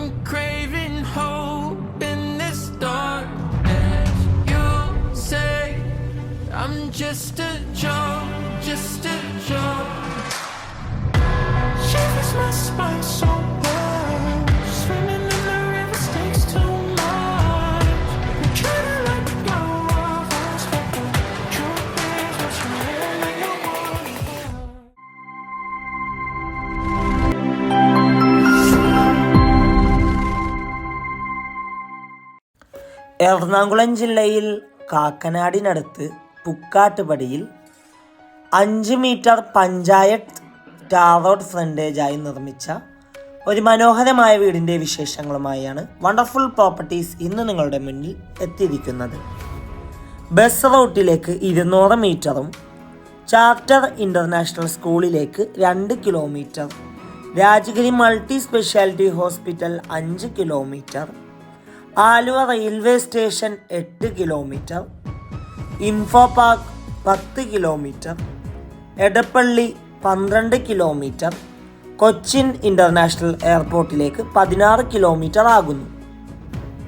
I'm craving hope in this darkness. You say I'm just a Ernakulam ജില്ലയിൽ കാക്കനാടിനടുത്ത് പുക്കാട്ടുപടിയിൽ അഞ്ച് metre panchayat tower ഫ്രണ്ടേജായി നിർമ്മിച്ച ഒരു മനോഹരമായ വീടിന്റെ വിശേഷങ്ങളുമായാണ് വണ്ടർഫുൾ പ്രോപ്പർട്ടീസ് ഇന്ന് നിങ്ങളുടെ മുന്നിൽ എത്തിയിരിക്കുന്നത്. ബസ് റൂട്ടിലേക്ക് ഇരുന്നൂറ് മീറ്ററും ചാർട്ടർ ഇന്റർനാഷണൽ സ്കൂളിലേക്ക് രണ്ട് kilometre Rajagiri multi speciality hospital അഞ്ച് കിലോമീറ്റർ ആലുവ റെയിൽവേ സ്റ്റേഷൻ എട്ട് കിലോമീറ്റർ ഇൻഫോ പാർക്ക് പത്ത് കിലോമീറ്റർ എടപ്പള്ളി പന്ത്രണ്ട് കിലോമീറ്റർ കൊച്ചിൻ ഇന്റർനാഷണൽ എയർപോർട്ടിലേക്ക് പതിനാറ് കിലോമീറ്റർ ആകുന്നു.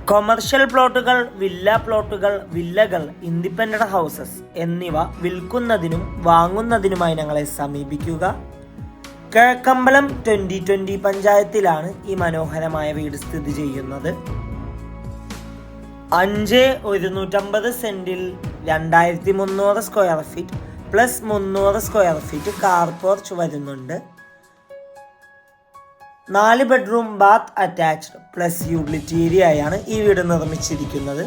കൊമേർഷ്യൽ പ്ലോട്ടുകൾ വില്ല പ്ലോട്ടുകൾ വില്ലകൾ ഇൻഡിപെൻഡന്റ് ഹൗസസ് എന്നിവ വിൽക്കുന്നതിനും വാങ്ങുന്നതിനുമായി ഞങ്ങളെ സമീപിക്കുക. കിഴക്കമ്പലം ട്വന്റി ട്വന്റി പഞ്ചായത്തിലാണ് ഈ മനോഹരമായ വീട് സ്ഥിതി ചെയ്യുന്നത്. അഞ്ച് ഒരുന്നൂറ്റമ്പത് സെന്റിൽ രണ്ടായിരത്തി മുന്നൂറ് സ്ക്വയർ ഫീറ്റ് പ്ലസ് മുന്നൂറ് സ്ക്വയർ ഫീറ്റ് കാർ പോർച്ച് വരുന്നുണ്ട്. നാല് bedroom bath attached plus utility ഏരിയയാണ് ഈ വീട് നിർമ്മിച്ചിരിക്കുന്നത്.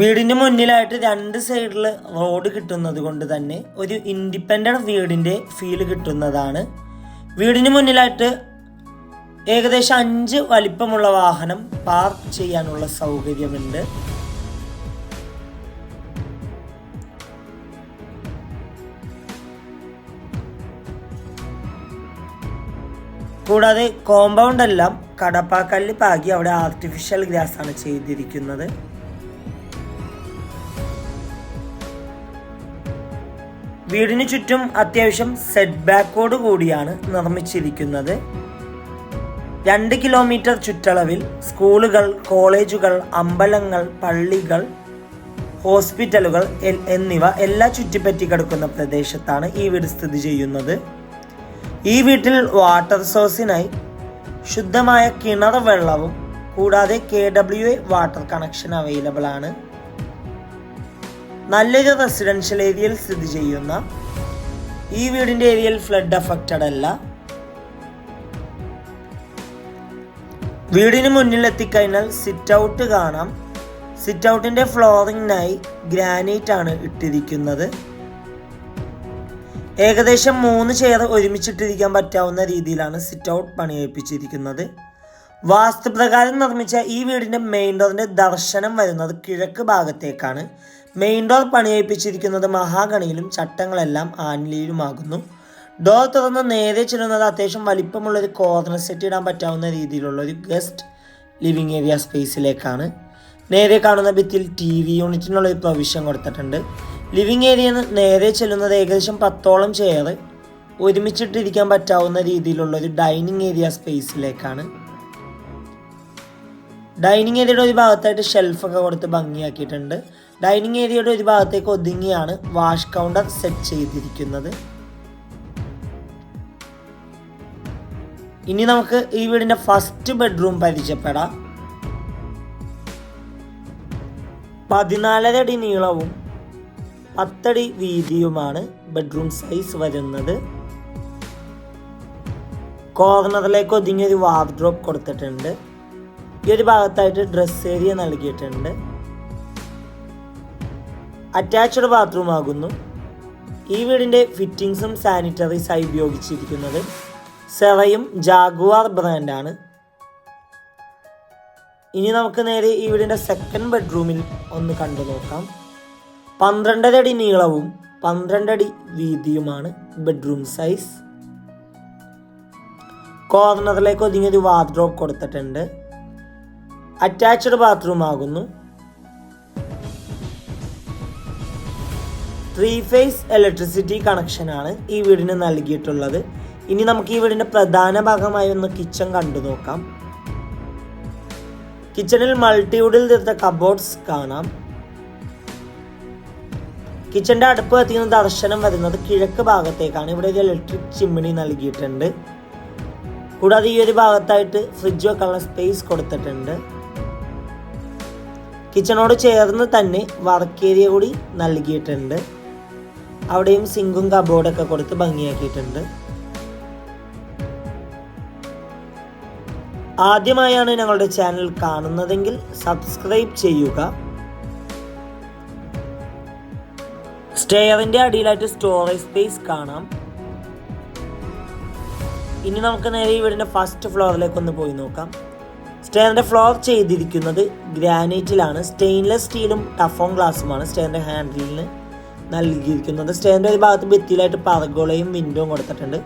വീടിന് മുന്നിലായിട്ട് രണ്ട് സൈഡിൽ റോഡ് കിട്ടുന്നത് കൊണ്ട് തന്നെ ഒരു ഇൻഡിപെൻഡന്റ് വീടിന്റെ ഫീൽ കിട്ടുന്നതാണ്. വീടിന് മുന്നിലായിട്ട് ഏകദേശം അഞ്ച് വലിപ്പമുള്ള വാഹനം പാർക്ക് ചെയ്യാനുള്ള സൗകര്യമുണ്ട്. കൂടാതെ കോമ്പൗണ്ട് എല്ലാം കടപ്പാക്കല്ല് പാകി അവിടെ ആർട്ടിഫിഷ്യൽ ഗ്രാസ് ആണ് ചെയ്തിരിക്കുന്നത്. വീടിന് ചുറ്റും അത്യാവശ്യം സെറ്റ് ബാക്കോട് കൂടിയാണ് നിർമ്മിച്ചിരിക്കുന്നത്. രണ്ട് കിലോമീറ്റർ ചുറ്റളവിൽ സ്കൂളുകൾ കോളേജുകൾ അമ്പലങ്ങൾ പള്ളികൾ ഹോസ്പിറ്റലുകൾ എന്നിവ എല്ലാ ചുറ്റിപ്പറ്റി കിടക്കുന്ന പ്രദേശത്താണ് ഈ വീട് സ്ഥിതി ചെയ്യുന്നത്. ഈ വീട്ടിൽ വാട്ടർ സോഴ്സിനായി ശുദ്ധമായ കിണർ വെള്ളവും കൂടാതെ K W A water connection available ആണ്. നല്ലൊരു റെസിഡൻഷ്യൽ ഏരിയയിൽ സ്ഥിതി ചെയ്യുന്ന ഈ വീടിന്റെ ഏരിയയിൽ ഫ്ലഡ് അഫക്റ്റഡ് അല്ല. വീടിന് മുന്നിൽ എത്തിക്കഴിഞ്ഞാൽ സിറ്റ് ഔട്ട് കാണാം സിറ്റ് ഔട്ടിന്റെ ഫ്ലോറിങ്ങിനായി ഗ്രാനൈറ്റ് ആണ് ഇട്ടിരിക്കുന്നത്. ഏകദേശം മൂന്ന് ചെയർ ഒരുമിച്ചിട്ടിരിക്കാൻ പറ്റാവുന്ന രീതിയിലാണ് സിറ്റ് ഔട്ട് പണിയേൽപ്പിച്ചിരിക്കുന്നത് വാസ്തുപ്രകാരം നിർമ്മിച്ച ഈ വീടിന്റെ മെയിൻ ഡോറിന്റെ ദർശനം വരുന്നത് കിഴക്ക് ഭാഗത്തേക്കാണ്. മെയിൻ ഡോർ പണിയേൽപ്പിച്ചിരിക്കുന്നത് മഹാഗണിയിലും ചട്ടങ്ങളെല്ലാം ആൻലിയിലുമാകുന്നു ഡോർ തുറന്ന് നേരെ ചെല്ലുന്നത് അത്യാവശ്യം വലിപ്പമുള്ള ഒരു കോർണർ സെറ്റ് ഇടാൻ പറ്റാവുന്ന രീതിയിലുള്ള ഒരു ഗസ്റ്റ് ലിവിങ് ഏരിയ സ്പേസിലേക്കാണ് നേരെ കാണുന്ന ഭിത്തിയിൽ ടി വി യൂണിറ്റിനുള്ള ഒരു പ്രൊവിഷൻ കൊടുത്തിട്ടുണ്ട്. ലിവിങ് ഏരിയ നേരെ ചെല്ലുന്നത് ഏകദേശം പത്തോളം ചെയർ ഒരുമിച്ചിട്ടിരിക്കാൻ പറ്റാവുന്ന രീതിയിലുള്ള ഒരു ഡൈനിങ് ഏരിയ സ്പേസിലേക്കാണ് ഡൈനിങ് ഏരിയയുടെ ഒരു ഭാഗത്തായിട്ട് ഷെൽഫൊക്കെ കൊടുത്ത് ഭംഗിയാക്കിയിട്ടുണ്ട്. ഡൈനിങ് ഏരിയയുടെ ഒരു ഭാഗത്തേക്ക് ഒതുങ്ങിയാണ് വാഷ് കൗണ്ടർ സെറ്റ് ചെയ്തിരിക്കുന്നത്. ഇനി നമുക്ക് ഈ വീടിന്റെ ഫസ്റ്റ് ബെഡ്റൂം പരിചയപ്പെടാം. പതിനാലര അടി നീളവും പത്തടി വീതിയുമാണ് ബെഡ്റൂം സൈസ് വരുന്നത്. കോർണറിലേക്ക് ഒതുങ്ങിയൊരു വാർഡ്രോബ് കൊടുത്തിട്ടുണ്ട്. ഈ ഒരു ഭാഗത്തായിട്ട് ഡ്രസ് ഏരിയ നൽകിയിട്ടുണ്ട്. അറ്റാച്ച്ഡ് ബാത്റൂം ആകുന്നു. ഈ വീടിന്റെ ഫിറ്റിംഗ്സും സാനിറ്ററീസായി ഉപയോഗിച്ചിരിക്കുന്നത്. സെറയും ജാഗുവാർ ബ്രാൻഡാണ്. ഇനി നമുക്ക് നേരെ ഈ വീടിന്റെ സെക്കൻഡ് ബെഡ്റൂമിൽ ഒന്ന് കണ്ടു നോക്കാം. പന്ത്രണ്ടര അടി നീളവും പന്ത്രണ്ടടി വീതിയുമാണ് ബെഡ്റൂം സൈസ് കോർണറിലേക്ക് ഒതുങ്ങിയൊരു വാർഡ്രോബ് കൊടുത്തിട്ടുണ്ട്. അറ്റാച്ച്ഡ് ബാത്റൂം ആകുന്നു. ത്രീ ഫേസ് ഇലക്ട്രിസിറ്റി കണക്ഷനാണ് ഈ വീടിന് നൽകിയിട്ടുള്ളത്. ഇനി നമുക്ക് ഈ വീടിന്റെ പ്രധാന ഭാഗമായി ഒന്ന് കിച്ചൺ കണ്ടു നോക്കാം. കിച്ചണിൽ മൾട്ടിവുഡിൽ തീർത്ത കബോർഡ്സ് കാണാം. കിച്ചന്റെ അടുപ്പ് കത്തിക്കുന്ന ദർശനം വരുന്നത് കിഴക്ക് ഭാഗത്തേക്കാണ്. ഇവിടെ ഒരു ഇലക്ട്രിക് ചിമ്മിണി നൽകിയിട്ടുണ്ട്. കൂടാതെ ഈ ഒരു ഭാഗത്തായിട്ട് ഫ്രിഡ്ജ് വെക്കാനുള്ള സ്പേസ് കൊടുത്തിട്ടുണ്ട്. കിച്ചണോട് ചേർന്ന് തന്നെ വർക്ക് ഏരിയ കൂടി നൽകിയിട്ടുണ്ട്. അവിടെയും സിങ്കും കബോർഡൊക്കെ കൊടുത്ത് ഭംഗിയാക്കിയിട്ടുണ്ട്. ആദ്യമായാണ് ഞങ്ങളുടെ ചാനൽ കാണുന്നതെങ്കിൽ സബ്സ്ക്രൈബ് ചെയ്യുക. സ്റ്റെയറിന്റെ അടിയിലായിട്ട് സ്റ്റോറേജ് സ്പേസ് കാണാം. ഇനി നമുക്ക് നേരെ ഈ വീടിന്റെ ഫസ്റ്റ് ഫ്ലോറിലേക്ക് ഒന്ന് പോയി നോക്കാം. സ്റ്റെയറിന്റെ ഫ്ലോർ ചെയ്തിരിക്കുന്നത് ഗ്രാനൈറ്റിലാണ്. സ്റ്റെയിൻലെസ് സ്റ്റീലും ടഫോൺ ഗ്ലാസുമാണ് സ്റ്റെയറിന്റെ ഹാൻഡിലിന് നൽകിയിരിക്കുന്നത്. സ്റ്റെയറിന്റെ ഒരു ഭാഗത്ത് ഭിത്തിയിലായിട്ട് പറഗോളയും വിൻഡോയും കൊടുത്തിട്ടുണ്ട്.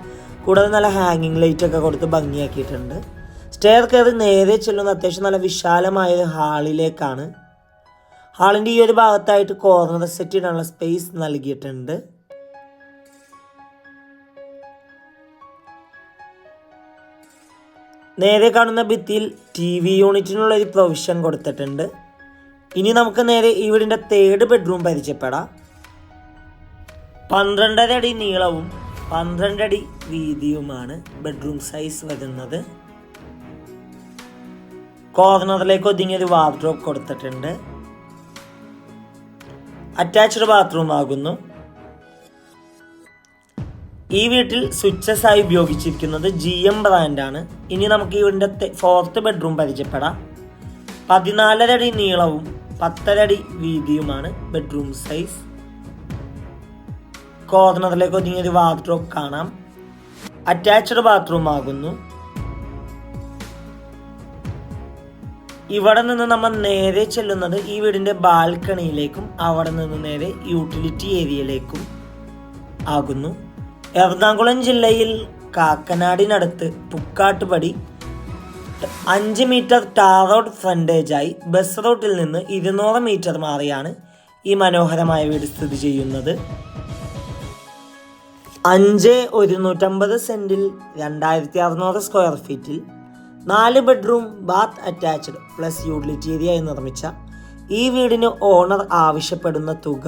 കൂടാതെ നല്ല ഹാങ്ങിങ് ലൈറ്റൊക്കെ കൊടുത്ത് ഭംഗിയാക്കിയിട്ടുണ്ട്. സ്റ്റെയർ കയറി നേരെ ചെല്ലുന്ന അത്യാവശ്യം നല്ല വിശാലമായ ഒരു ഹാളിലേക്കാണ്. ഹാളിന്റെ ഈ ഒരു ഭാഗത്തായിട്ട് കോർണർ സെറ്റ് ഇടാനുള്ള സ്പേസ് നൽകിയിട്ടുണ്ട്. നേരെ കാണുന്ന ഭിത്തിയിൽ ടി വി യൂണിറ്റിനുള്ള ഒരു പ്രൊവിഷൻ കൊടുത്തിട്ടുണ്ട്. ഇനി നമുക്ക് നേരെ ഈ വീടിന്റെ തേർഡ് ബെഡ്റൂം പരിചയപ്പെടാം. പന്ത്രണ്ടര അടി നീളവും പന്ത്രണ്ടടി വീതിയുമാണ് ബെഡ്റൂം സൈസ് വരുന്നത്. കോർണറിലേക്ക് ഒതുങ്ങിയൊരു വാർഡ്രോബ് കൊടുത്തിട്ടുണ്ട്. അറ്റാച്ച്ഡ് ബാത്റൂം ആകുന്നു. ഈ വീട്ടിൽ സ്വിച്ചസ് ആയി ഉപയോഗിച്ചിരിക്കുന്നത് ജി എം ബ്രാൻഡാണ് ഇനി നമുക്ക് ഈ വീടിന്റെ ഫോർത്ത് ബെഡ്റൂം പരിചയപ്പെടാം. പതിനാലര അടി നീളവും പത്തര അടി വീതിയുമാണ് ബെഡ്റൂം സൈസ് കോർണറിലേക്ക് ഒതുങ്ങിയൊരു വാർഡ്രോബ് കാണാം. അറ്റാച്ച്ഡ് ബാത്റൂം ആകുന്നു. ഇവിടെ നിന്ന് നമ്മൾ നേരെ ചെല്ലുന്നത് ഈ വീടിന്റെ ബാൽക്കണിയിലേക്കും അവിടെ നിന്ന് നേരെ യൂട്ടിലിറ്റി ഏരിയയിലേക്കും ആകുന്നു. എറണാകുളം ജില്ലയിൽ കാക്കനാടിനടുത്ത് പുക്കാട്ടുപടി അഞ്ച് മീറ്റർ ടാർ റോഡ് ഫ്രണ്ടേജായി ബസ് റൂട്ടിൽ നിന്ന് ഇരുന്നൂറ് മീറ്റർ മാറിയാണ് ഈ മനോഹരമായ വീട് സ്ഥിതി ചെയ്യുന്നത്. അഞ്ച് ഒരുന്നൂറ്റമ്പത് സെന്റിൽ രണ്ടായിരത്തി അറുന്നൂറ് സ്ക്വയർ ഫീറ്റിൽ നാല് bedroom bath attached plus utility ഏരിയയായി നിർമ്മിച്ച ഈ വീടിന് ഓണർ ആവശ്യപ്പെടുന്ന തുക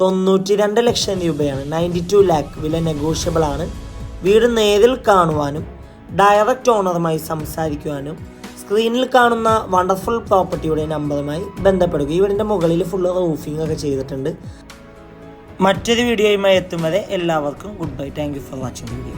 തൊണ്ണൂറ്റി രണ്ട് ലക്ഷം രൂപയാണ്. നയന്റി ടു ലാക്ക് വില നെഗോഷ്യബിൾ ആണ്. വീട് നേരിൽ കാണുവാനും ഡയറക്റ്റ് ഓണറുമായി സംസാരിക്കുവാനും സ്ക്രീനിൽ കാണുന്ന വണ്ടർഫുൾ പ്രോപ്പർട്ടിയുടെ നമ്പറുമായി ബന്ധപ്പെടുക. ഈ വീടിന്റെ മുകളിൽ ഫുള്ള് റൂഫിംഗ് ഒക്കെ ചെയ്തിട്ടുണ്ട്. മറ്റൊരു വീഡിയോയുമായി എത്തും വരെ എല്ലാവർക്കും good bye thank you for watching video